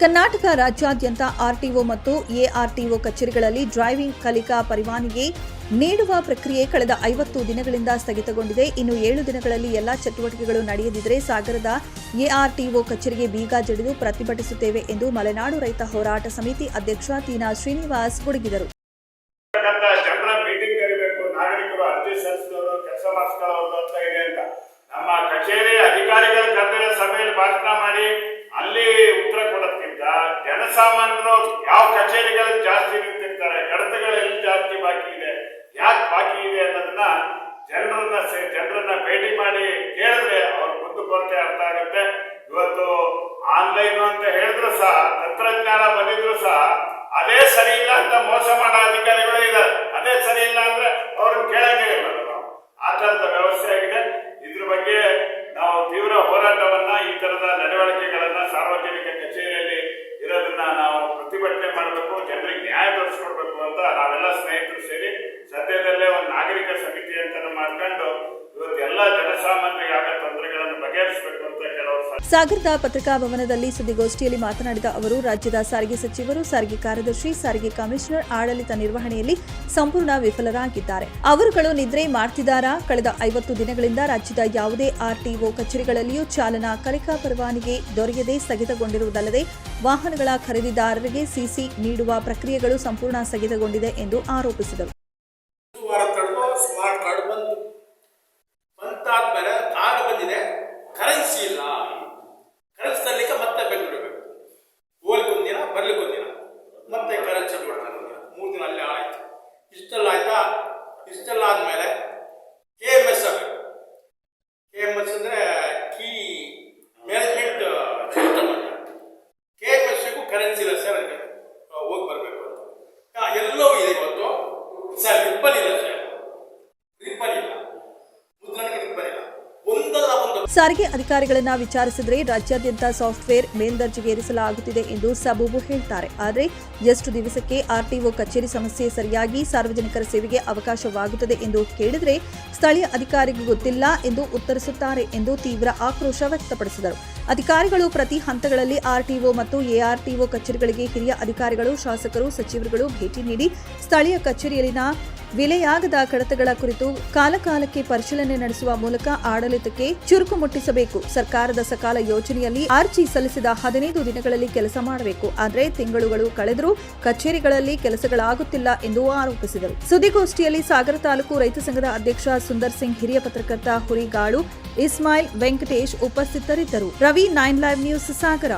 ಕರ್ನಾಟಕ ರಾಜ್ಯಾದ್ಯಂತ ಆರ್ಟಿಒ ಮತ್ತು ಎಆರ್ಟಿಒ ಕಚೇರಿಗಳಲ್ಲಿ ಡ್ರೈವಿಂಗ್ ಕಲಿಕಾ ಪರವಾನಗಿ ನೀಡುವ ಪ್ರಕ್ರಿಯೆ ಕಳೆದ ಐವತ್ತು ದಿನಗಳಿಂದ ಸ್ಥಗಿತಗೊಂಡಿದೆ. ಇನ್ನು ಏಳು ದಿನಗಳಲ್ಲಿ ಎಲ್ಲಾ ಚಟುವಟಿಕೆಗಳು ನಡೆಯದಿದ್ದರೆ ಸಾಗರದ ಎಆರ್ಟಿಒ ಕಚೇರಿಗೆ ಬೀಗ ಜಡಿದು ಪ್ರತಿಭಟಿಸುತ್ತೇವೆ ಎಂದು ಮಲೆನಾಡು ರೈತ ಹೋರಾಟ ಸಮಿತಿ ಅಧ್ಯಕ್ಷ ತೀನಾ ಶ್ರೀನಿವಾಸ್ ಗುಡುಗಿದರು. ನಮ್ಮ ಕಚೇರಿ ಅಧಿಕಾರಿಗಳು ಸಭೆಯಲ್ಲಿ ಭಾಷಣ ಮಾಡಿ ಜನಸಾಮಾನ್ಯರು ಯಾವ ಕಚೇರಿಗಳಲ್ಲಿ ಜಾಸ್ತಿ ನಿಂತಿರ್ತಾರೆ ಕಡತಗಳಲ್ಲಿ ಜಾಸ್ತಿ ಬಾಕಿ ಇದೆ, ಯಾಕೆ ಬಾಕಿ ಇದೆ ಅನ್ನೋದನ್ನ ಜನರನ್ನ ಜನರನ್ನ ಭೇಟಿ ಮಾಡಿ ಕೇಳಿದ್ರೆ ಅವ್ರ ಕುಂದುಕೊರತೆ ಅರ್ಥ ಆಗುತ್ತೆ. ಇವತ್ತು ಆನ್ಲೈನ್ ಅಂತ ಹೇಳಿದ್ರು ಸಹ, ತಂತ್ರಜ್ಞಾನ ಬಂದಿದ್ರು ಸಹ, ಅದೇ ಸರಿ ಇಲ್ಲ ಅಂತ ಮೋಸ ಮಾಡೋ ಅಧಿಕಾರಿಗಳು ಇದ್ದಾರೆ. ಅದೇ ಸರಿ ಇಲ್ಲ ಅಂದ್ರೆ ಅವ್ರನ್ನ ಕೇಳಂಗೇ ಇಲ್ಲ ನಾವು. ಆ ಥರದ ವ್ಯವಸ್ಥೆ ಆಗಿದೆ. ಇದ್ರ ಬಗ್ಗೆ ನಾವು ತೀವ್ರ ಹೋರಾಟವನ್ನ ಈ ತರದ ನಡವಳಿಕೆಗಳನ್ನ ಸಾರ್ವಜನಿಕ ಸಾಗರದ ಪತ್ರಿಕಾ ಭವನದಲ್ಲಿ ಸುದ್ದಿಗೋಷ್ಠಿಯಲ್ಲಿ ಮಾತನಾಡಿದ ಅವರು, ರಾಜ್ಯದ ಸಾರಿಗೆ ಸಚಿವರು, ಸಾರಿಗೆ ಕಾರ್ಯದರ್ಶಿ, ಸಾರಿಗೆ ಕಮಿಷನರ್, ಆಡಳಿತ ನಿರ್ವಹಣೆಯಲ್ಲಿ ಸಂಪೂರ್ಣ ವಿಫಲರಾಗಿದ್ದಾರೆ. ಅವರುಗಳು ನಿದ್ರೆ ಮಾಡ್ತಿದ್ದಾರಾ? ಕಳೆದ ಐವತ್ತು ದಿನಗಳಿಂದ ರಾಜ್ಯದ ಯಾವುದೇ ಆರ್ಟಿಒ ಕಚೇರಿಗಳಲ್ಲಿಯೂ ಚಾಲನಾ ಕಲಿಕಾ ಪರವಾನಗಿ ದೊರೆಯದೆ ಸ್ಥಗಿತಗೊಂಡಿರುವುದಲ್ಲದೆ, ವಾಹನಗಳ ಖರೀದಿದಾರರಿಗೆ ಸಿಸಿ ನೀಡುವ ಪ್ರಕ್ರಿಯೆಗಳು ಸಂಪೂರ್ಣ ಸ್ಥಗಿತಗೊಂಡಿದೆ ಎಂದು ಆರೋಪಿಸಿದರು. Hatta Atmer'e ಸಾರಿಗೆ ಅಧಿಕಾರಿಗಳನ್ನ ವಿಚಾರಿಸಿದ್ರೆ ರಾಜ್ಯಾದ್ಯಂತ ಸಾಫ್ಟ್ವೇರ್ ಮೇಲ್ದರ್ಜೆಗೇರಿಸಲಾಗುತ್ತಿದೆ ಎಂದು ಸಬೂಬು ಹೇಳ್ತಾರೆ. ಆದರೆ ಎಷ್ಟು ದಿವಸಕ್ಕೆ ಆರ್ಟಿಒ ಕಚೇರಿ ಸಮಸ್ಯೆ ಸರಿಯಾಗಿ ಸಾರ್ವಜನಿಕರ ಸೇವೆಗೆ ಅವಕಾಶವಾಗುತ್ತದೆ ಎಂದು ಕೇಳಿದರೆ ಸ್ಥಳೀಯ ಅಧಿಕಾರಿಗೂ ಗೊತ್ತಿಲ್ಲ ಎಂದು ಉತ್ತರಿಸುತ್ತಾರೆ ಎಂದು ತೀವ್ರ ಆಕ್ರೋಶ ವ್ಯಕ್ತಪಡಿಸಿದರು. ಅಧಿಕಾರಿಗಳು ಪ್ರತಿ ಹಂತಗಳಲ್ಲಿ ಆರ್ಟಿಒ ಮತ್ತು ಎಆರ್ಟಿಒ ಕಚೇರಿಗಳಿಗೆ ಹಿರಿಯ ಅಧಿಕಾರಿಗಳು, ಶಾಸಕರು, ಸಚಿವರುಗಳು ಭೇಟಿ ನೀಡಿ ಸ್ಥಳೀಯ ಕಚೇರಿಯಲ್ಲಿನ ವಿಲೆಯಾಗದ ಕಡತಗಳ ಕುರಿತು ಕಾಲಕಾಲಕ್ಕೆ ಪರಿಶೀಲನೆ ನಡೆಸುವ ಮೂಲಕ ಆಡಳಿತಕ್ಕೆ ಚುರುಕು ಮುಟ್ಟಿಸಬೇಕು. ಸರ್ಕಾರದ ಸಕಾಲ ಯೋಜನೆಯಲ್ಲಿ ಅರ್ಜಿ ಸಲ್ಲಿಸಿದ ಹದಿನೈದು ದಿನಗಳಲ್ಲಿ ಕೆಲಸ ಮಾಡಬೇಕು. ಆದರೆ ತಿಂಗಳುಗಳು ಕಳೆದರೂ ಕಚೇರಿಗಳಲ್ಲಿ ಕೆಲಸಗಳಾಗುತ್ತಿಲ್ಲ ಎಂದು ಆರೋಪಿಸಿದರು. ಸುದ್ದಿಗೋಷ್ಠಿಯಲ್ಲಿ ಸಾಗರ ತಾಲೂಕು ರೈತ ಸಂಘದ ಅಧ್ಯಕ್ಷ ಸುಂದರ್ ಸಿಂಗ್, ಹಿರಿಯ ಪತ್ರಕರ್ತ ಹುರಿಗಾಳು, ಇಸ್ಮಾಯಿಲ್ ವೆಂಕಟೇಶ್ ಉಪಸ್ಥಿತರಿದ್ದರು. Ravi, nine live news, Sagara.